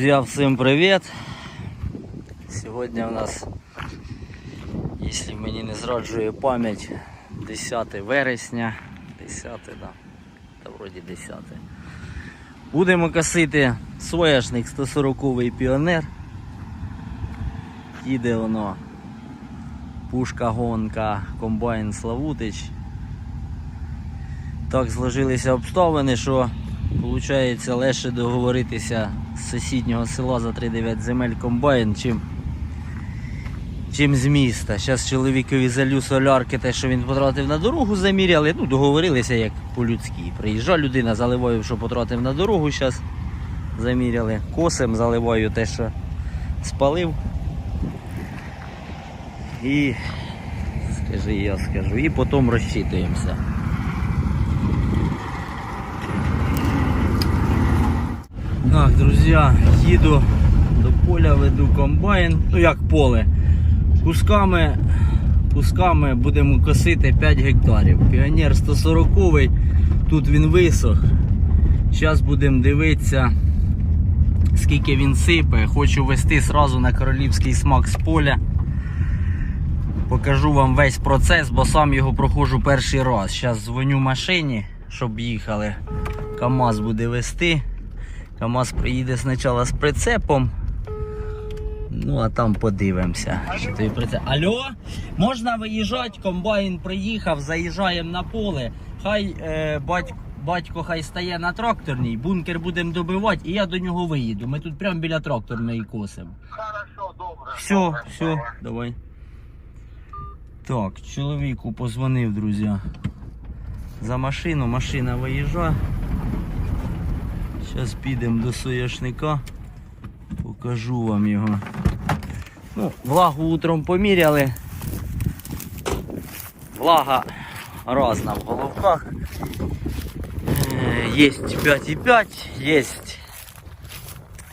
Друзья, всем привет! Сегодня у нас, если мені не зраджує пам'ять, 10 вересня, 10, да, та вроді 10. Будемо косити соняшник 140-й піонер. Їде воно пушка гонка, комбайн Славутич. Так зложилися обставини, що виходить легше договоритися з сусіднього села за 3-9 земель комбайн, чим, чим з міста. Зараз чоловікові залю солярки, те, що він потратив на дорогу, заміряли. Ну, договорилися як по-людськи. Приїжджа людина, заливаю, що потратив на дорогу, зараз заміряли. Косим заливаю те, що спалив. І скажи, я скажу. І потім розчитуємося. Так, друзі, їду до поля, веду комбайн. Ну як поле. Кусками, кусками будемо косити 5 гектарів. Піонер 140 тут він висох. Зараз будемо дивитися, скільки він сипе. Хочу вести сразу на королівський смак з поля. Покажу вам весь процес, бо сам його проходжу перший раз. Зараз дзвоню машині, щоб їхали. КАМАЗ буде вести. КАМАЗ приїде спочатку з прицепом. Ну, а там подивимося. Що тобі прицеп. Алло, можна виїжджати, комбайн приїхав, заїжджаємо на поле. Хай е, батько, батько хай стає на тракторній, бункер будемо добивати, і я до нього виїду. Ми тут прямо біля тракторної косимо. Хорошо, добре. Все, добре, все, давай. давай. Так, чоловіку позвонив, друзі. За машину, машина виїжджає. Зараз підемо до соняшника. Покажу вам його. Ну, влагу утром поміряли. Влага разна в головках. Є 5,5, є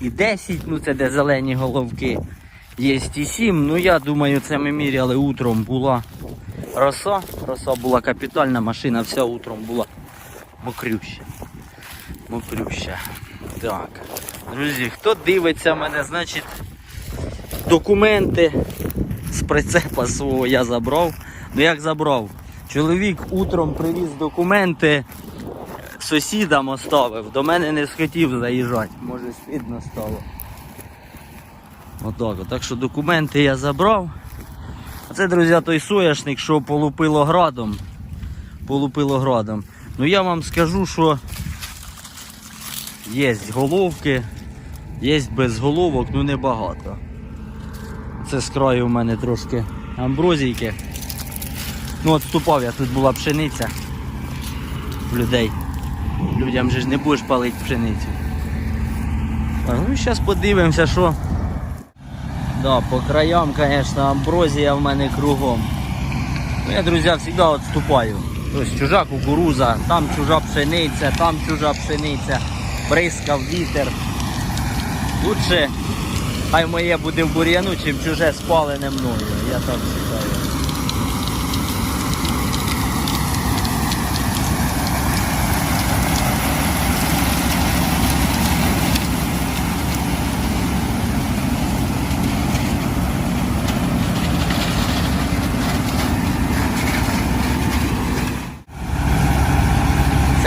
і 10, ну це де зелені головки. Є і 7. Ну я думаю, це ми міряли утром була роса. Роса була капітальна, машина вся утром була мокрюща. Мокрюща. Так. Друзі, хто дивиться мене, значить документи з прицепа свого я забрав. Ну як забрав? Чоловік утром привіз документи сусідам оставив. До мене не схотів заїжджати. Може стидно стало. Отак. от. Так що документи я забрав. А це, друзі, той соняшник, що полупило градом. Полупило градом. Ну я вам скажу, що є головки, є без головок, ну небагато. Це з краю в мене трошки амброзійки. Ну от вступав я, тут була пшениця в людей. Людям же ж не будеш палити пшеницю. Так, ну зараз подивимося, що. Да, по краям, звісно, амброзія в мене кругом. Ну, я, друзі, завжди відступаю. Тобто чужа кукуруза, там чужа пшениця, там чужа пшениця, бризкав вітер. Лучше хай моє буде в бур'яну, чим чуже спалене мною. Я так вважаю.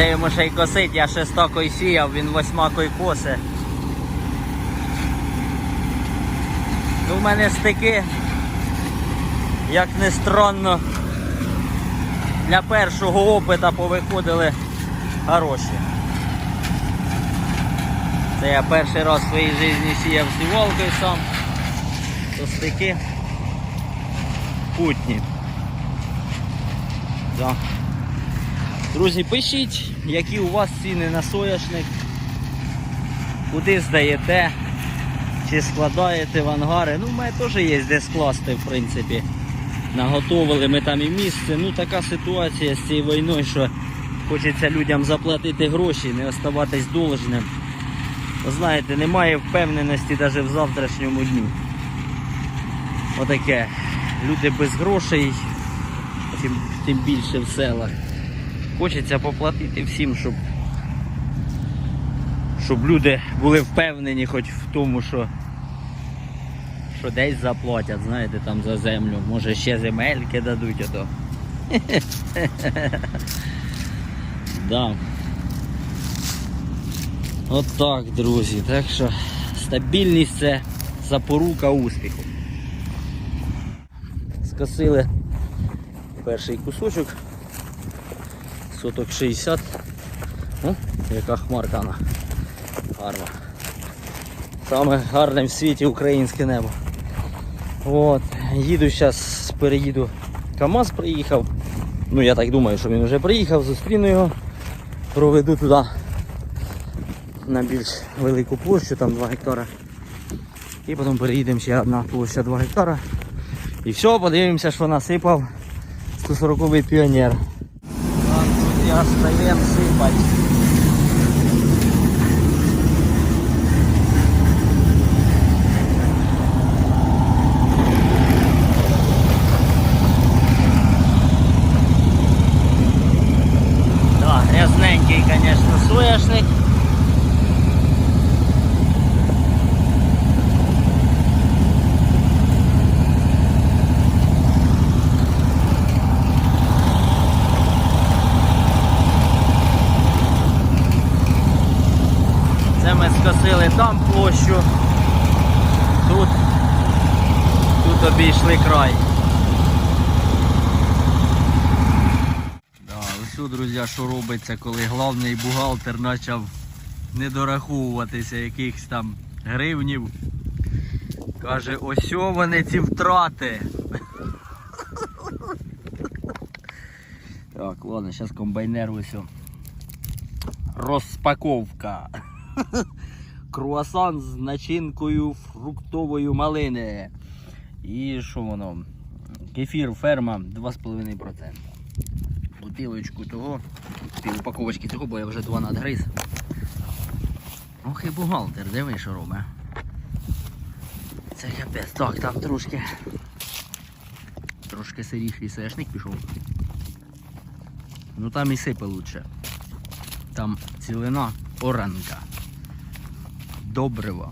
Це йому ще й косить, я шестокою сіяв, він восьмакою косе. Ну, в мене стики, як не странно, для першого опита повиходили хороші. Це я перший раз в своїй житті сіяв сівалкою сам. То стики путні. Да. Друзі, пишіть, які у вас ціни на соняшник, куди здаєте, чи складаєте в ангари. Ну, в мене теж є де скласти, в принципі. Наготовили ми там і місце. Ну така ситуація з цією війною, що хочеться людям заплатити гроші, не оставатись должним. Знаєте, немає впевненості навіть в завтрашньому дню. Отаке. Люди без грошей, тим, тим більше в селах. Хочеться поплатити всім, щоб, щоб люди були впевнені хоч в тому, що, що десь заплатять, знаєте, там за землю. Може ще земельки дадуть, а то. да. От так, друзі. Так що стабільність це запорука успіху. Скосили перший кусочок. Соток 60. О, яка хмарка вона. Гарна. Саме гарне в світі українське небо. От, їду зараз, переїду. КАМАЗ приїхав. Ну я так думаю, що він вже приїхав, зустріну його, проведу туди на більш велику площу, там 2 гектара. І потім переїдемо ще одна площа 2 гектара. І все, подивимося, що насипав 140-й піонер. Так, друзі, стаємо сипати. Да, грязненький, конечно, соняшник. Це ми скосили там площу. Тут, тут обійшли край. Да, ось, друзі, що робиться, коли головний бухгалтер почав не дораховуватися якихось там гривнів. Каже, ось вони ці втрати. Так, ладно, зараз комбайнер ось. Розпаковка. Круасан з начинкою фруктової малини. І що воно? Кефір ферма 2,5%. Бутилочку того, упаковочки того, бо я вже два надгриз. Ох і бухгалтер, диви, що робить. Це капець. Так, там трошки. Трошки сиріший сешник пішов. Ну там і сипе лучше. Там цілина оранка. Добриво.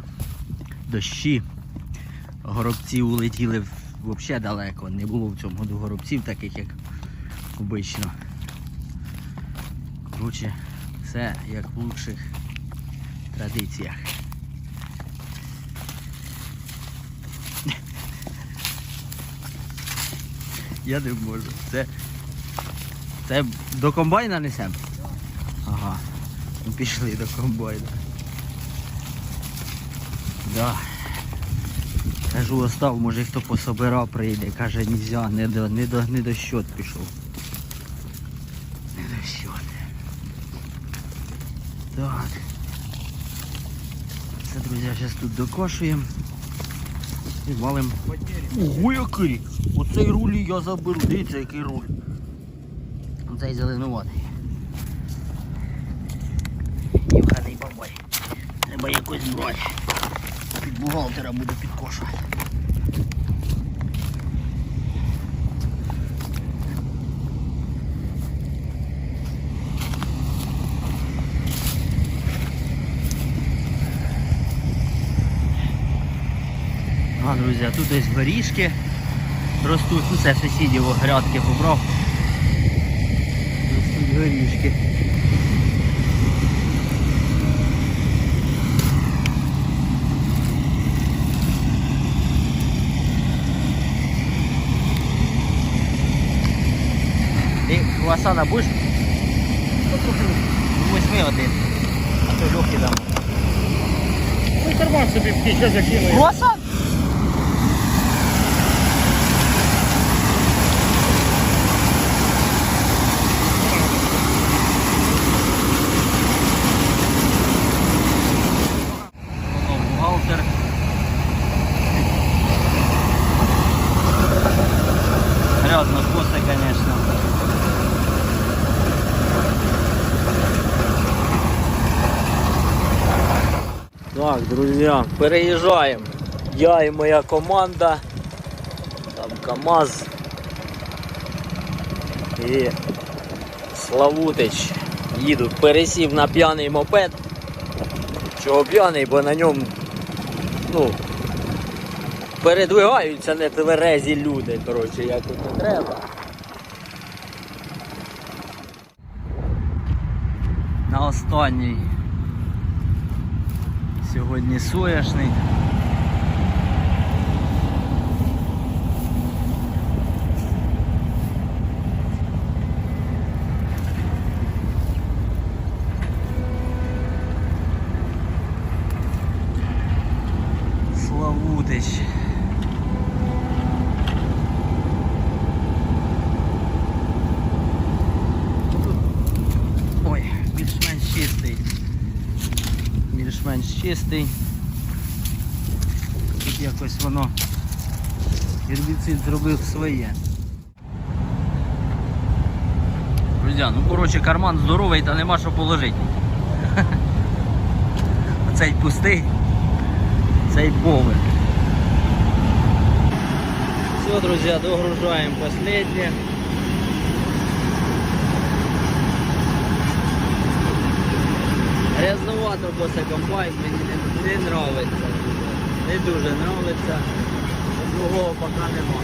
Дощі. Горобці улетіли взагалі далеко. Не було в цьому году горобців, таких як обично. Коротше, все як в лучших традиціях. Я не можу. Це, це до комбайна несемо? Ага. Ну, пішли до комбайна. Да. Кажу, остав, може хто пособирав прийде. Каже, нельзя, не до, не до, не до щот пішов. Не до щот. Так. Це, друзі, зараз тут докошуємо. І валим. Ого, який! Оцей руль я заберу. Дивіться, який руль. Оцей зеленуватий. Євганий бабай. Треба якось брати. Бухгалтера буду підкошувати. А, друзі, а тут ось горішки ростуть. Ну це сусідів грядки побрав. Ростуть горішки. Круасана будеш? Восьми один. А то легкий дам. Ну, карман собі в кілька закинули. Круасан? Грязно косы, конечно. Так, друзья, переїжджаємо. Я і моя команда. Там КАМАЗ. І Славутич. Їду, пересів на п'яний мопед. Чого п'яний, бо на ньому ну, передвигаються не тверезі люди, коротше, як от не треба. На останній. Сьогодні соняшний. Славутич. Тут, ой, більш-менш чистий. Більш-менш чистий. Тут якось воно гербіцид зробив своє. Друзі, ну коротше карман здоровий та нема що положити. Оцей пустий, цей повний. Все, друзья, догружаем последнее. Грязновато после комбайн, мені не, не нравиться. Не дуже нравиться. Другого поки нема.